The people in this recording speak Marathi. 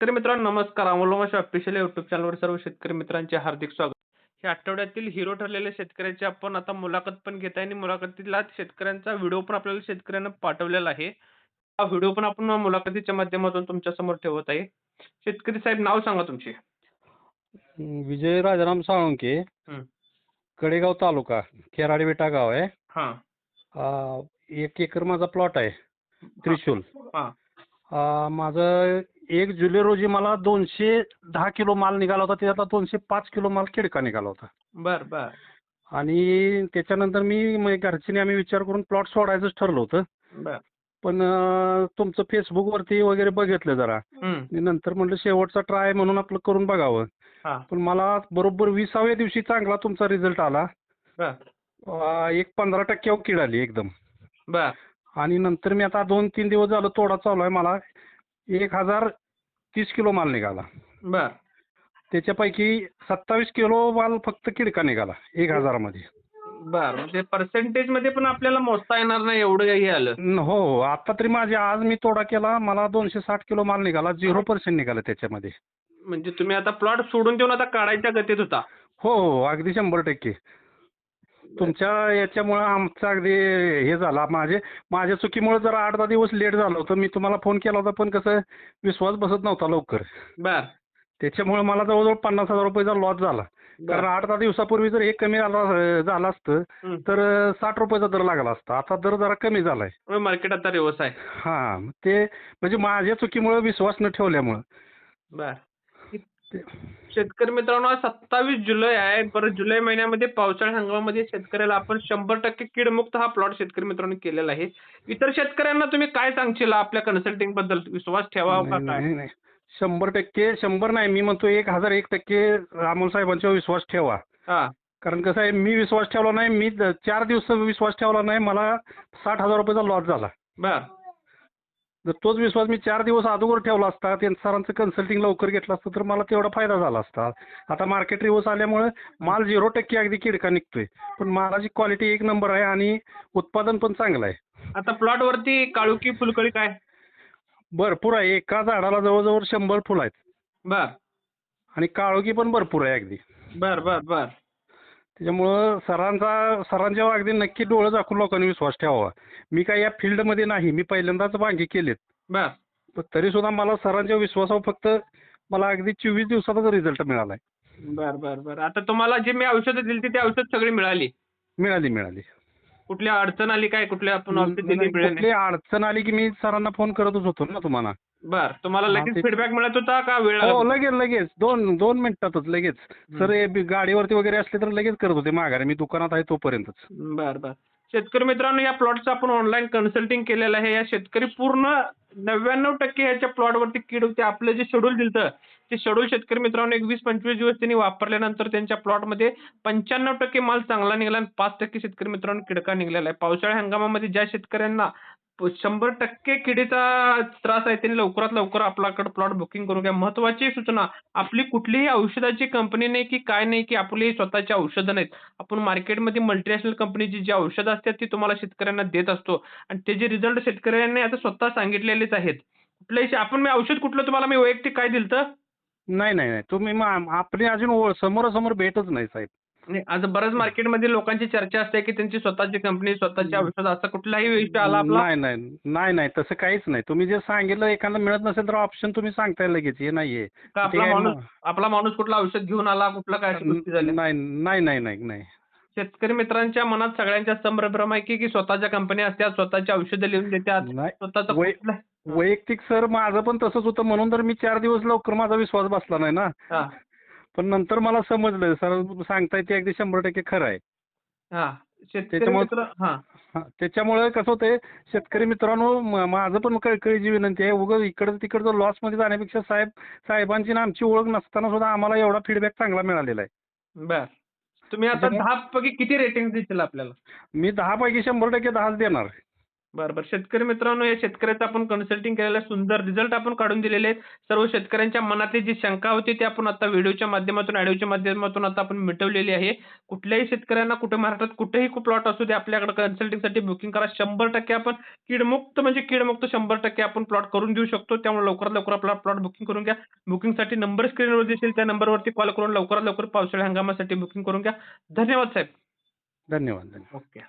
शेतकरी मित्रांनो नमस्कार. अमोल ऑफिशियल युट्यूब चॅनलवर सर्व शेतकरी मित्रांचे हार्दिक स्वागत. या आठवड्यातील हिरो ठरलेल्या शेतकऱ्याची आपण आता मुलाखत पण घेत आहे आणि मुलाखतीला शेतकऱ्यांचा व्हिडिओ पण आपल्याला शेतकऱ्यांना पाठवलेला आहे. हा व्हिडिओ पण आपण मुलाखतीच्या माध्यमातून तुमच्यासमोर ठेवत आहे. शेतकरी साहेब नाव सांगा तुमचे. विजय राजाराम साळुंके. हं. कडेगाव तालुका खेराडी बेटा गाव आहे. हा. एक एकर माझा प्लॉट आहे त्रिशूल. हा. माझं एक जुलै रोजी मला दोनशे दहा किलो माल निघाला होता. त्यातला दोनशे पाच किलो माल किडका निघाला होता. बर बर. आणि त्याच्यानंतर मी म- घरच्यांनी आम्ही विचार करून प्लॉट सोडायचंच ठरलं होतं. बर. पण अ, तुमचं फेसबुकवरती वगैरे बघितलं जरा. हम्म, नंतर म्हटलं शेवटचा ट्राय म्हणून आपलं करून बघावं. हा. पण मला बरोबर विसाव्या दिवशी चांगला तुमचा रिझल्ट आला. बर. अ, एक पंधरा टक्क्यावर कीड आली एकदम. बर. आणि नंतर मी आता दोन तीन दिवस झालं तोडा चालू आहे. मला एक हजार तीस किलो माल निघाला. बर. त्याच्यापैकी सत्तावीस किलो माल फक्त किडका निघाला एक हजारामध्ये. बर म्हणजे पर्सेंटेजमध्ये पण आपल्याला मोजता येणार नाही एवढं काही आलं. हो हो. आता तरी माझे आज मी तोडा केला मला दोनशे साठ किलो माल निघाला झिरो पर्सेंट निघाला त्याच्यामध्ये. म्हणजे तुम्ही आता प्लॉट सोडून देऊन आता काढायच्या गतीत होता. हो हो. अगदी शंभर टक्के. तुमच्या याच्यामुळं आमचं अगदी हे झाला. माझे माझ्या चुकीमुळे जर आठ दहा दिवस लेट झालं होतं. मी तुम्हाला फोन केला होता पण कसं विश्वास बसत नव्हता लवकर. बर. त्याच्यामुळे मला जवळजवळ पन्नास हजार रुपयाचा लॉस झाला. कारण आठ दहा दिवसापूर्वी जर हे कमी झाला झालं असतं. तर साठ रुपयाचा दर लागला असता. आता दर जरा कमी झालाय. मार्केट आता रिवर्स आहे. हा ते म्हणजे माझ्या चुकीमुळे विश्वास न ठेवल्यामुळं. बर. शेतकरी मित्रांनो आज सत्तावीस जुलै आहे. बरं जुलै महिन्यामध्ये पावसाळी हंगामामध्ये शेतकऱ्याला आपण शंभर टक्के कीडमुक्त हा प्लॉट शेतकरी मित्रांनो केलेला आहे. इतर शेतकऱ्यांना तुम्ही काय सांगशील? आपल्या कन्सल्टिंगबद्दल विश्वास ठेवावा का नाही, काय? नाही नाही. शंभर टक्के शंभर नाही मी म्हणतो एक हजार एक टक्के अमोल साहेबांच्यावर विश्वास ठेवा. हा. कारण कसं आहे मी विश्वास ठेवला नाही मी द- चार दिवस विश्वास ठेवला नाही मला साठ हजार रुपयाचा लॉस झाला. बर. जर तोच विश्वास मी चार दिवस अगोदर ठेवला असता त्यांचं सरांचं कन्सल्टिंग लवकर घेतलं असतं तर मला तेवढा फायदा झाला असता. आता मार्केट रिव्हर्स आल्यामुळे माल झिरो टक्के अगदी किडका निघतोय. पण मालाची क्वालिटी एक नंबर आहे आणि उत्पादन पण चांगलं आहे. आता प्लॉट वरती काळुकी फुलकळी काय? भरपूर आहे. एका झाडाला जवळजवळ शंभर फुलं आहेत. बर. आणि काळोखी पण भरपूर आहे अगदी. बर बर बर. त्याच्यामुळं सरांचा सरांच्यावर अगदी नक्की डोळं झाकून लोकांनी विश्वास ठेवावा. मी काय या फील्डमध्ये नाही मी पहिल्यांदाच वांगे केलेत. बर. पण तरी सुद्धा मला सरांच्या विश्वासावर फक्त मला अगदी चोवीस दिवसातच रिझल्ट मिळालाय. बर बर बर. आता तुम्हाला जे मी औषधं दिली ती औषध सगळी मिळाली? मिळाली मिळाली. कुठली अडचण आली काय? कुठल्या आपण औषध दिली मिळाली कुठली अडचण आली की मी सरांना फोन करतच होतो ना तुम्हाला. बर तुम्हाला हा, लगेच ते- फीडबॅक मिळत होता का? वेळ हो? लगेच लगेच. दोन दोन मिनिटातच लगेच. सर हे बी- गाडीवरती वगैरे असले तर लगेच करत होते माघारी. मी दुकानात आहे तोपर्यंतच. बर बर. शेतकरी मित्रांनो या प्लॉटचं आपण ऑनलाईन कन्सल्टिंग केलेलं आहे. या शेतकरी पूर्ण नव्याण्णव टक्के ह्याच्या प्लॉटवरती कीड होते. आपलं जे शेड्यूल दिलं ते शेड्यूल शेतकरी मित्रांनो एक वीस पंचवीस दिवस त्यांनी वापरल्यानंतर त्यांच्या प्लॉटमध्ये पंच्याण्णव टक्के माल चांगला निघाला आणि पाच टक्के शेतकरी मित्रांनो किडका निघालेला आहे. पावसाळ्या हंगामामध्ये ज्या शेतकऱ्यांना शंभर टक्के किडीचा त्रास आहे त्यांनी लवकरात लवकर आपल्याकडे प्लॉट बुकिंग करून घ्या. महत्वाची सूचना आपली कुठलीही औषधाची कंपनी नाही की काय नाही की आपली स्वतःची औषधं नाहीत. आपण मार्केटमध्ये मल्टीनॅशनल कंपनीची जी औषधं असतात ती तुम्हाला शेतकऱ्यांना देत असतो. आणि त्याचे रिझल्ट शेतकऱ्यांनी आता स्वतः सांगितलेलेच आहेत. कुठल्याही आपण मी औषध कुठलं तुम्हाला मी वैयक्तिक काय दिलं नाही नाही नाही. तुम्ही मा- आपली अजून समोरासमोर भेटच नाही साहेब. नाही आज बऱ्याच मार्केटमध्ये लोकांची चर्चा असते की त्यांची स्वतःची कंपनी स्वतःची. औषध असं कुठलाही विषय आला आपला. नाही नाही नाही नाही तसं काहीच नाही. तुम्ही जे सांगितलं एखादा मिळत नसेल तर ऑप्शन तुम्ही सांगताय लगेच हे नाहीये. का आपला माणूस आपला माणूस कुठला औषध घेऊन आला कुठला काय अशी गोष्टी झाल्या नाही नाही नाही नाही नाही. शेतकरी मित्रांच्या मनात सगळ्यांच्या संभ्रम आहे की स्वतःच्या कंपन्या असतात स्वतःची औषधं लिहून देतात नाही वै- वैयक्तिक सर माझं पण तसंच होतं. म्हणून तर मी चार दिवस लवकर माझा विश्वास बसला नाही ना. हा. पण नंतर मला समजलं. सर सांगताय ते अगदी शंभर टक्के खरं आहे. हा. त्याच्यामुळे- कसं होतंय शेतकरी मित्रांनो माझं पण कळकळीची विनंती आहे. उगाच इकडं तिकडचं लॉसमध्ये जाण्यापेक्षा साहेब साहेबांची ना आमची ओळख नसताना सुद्धा आम्हाला एवढा फीडबॅक चांगला मिळालेला आहे. बर. तुम्ही आता दहा पैकी किती रेटिंग देतील आपल्याला? मी दहा पैकी शंभर टक्के दहाच देणार. बरं बरं शेतकरी मित्रांनो या शेतकऱ्याचं आपण कन्सल्टिंग केलेलं सुंदर रिझल्ट आपण काढून दिलेले आहेत. सर्व शेतकऱ्यांच्या मनातली जी शंका होती ती आपण आता व्हिडिओच्या माध्यमातून ऑडिओच्या माध्यमातून आता आपण मिटवलेली आहे. कुठल्याही शेतकऱ्यांना कुठे महाराष्ट्रात कुठेही प्लॉट असू दे आपल्याकडे कन्सल्टिंगसाठी बुकिंग करा. शंभर टक्के आपण कीडमुक्त म्हणजे कीडमुक्त शंभर टक्के आपण प्लॉट करून देऊ शकतो. त्यामुळे लवकरात लवकर आपला प्लॉट बुकिंग करून घ्या. बुकिंगसाठी नंबर स्क्रीनवर दिसेल त्या नंबरवरती कॉल करून लवकरात लवकर पावसाळी हंगामासाठी बुकिंग करून घ्या. धन्यवाद साहेब. धन्यवाद धन्यवाद. ओके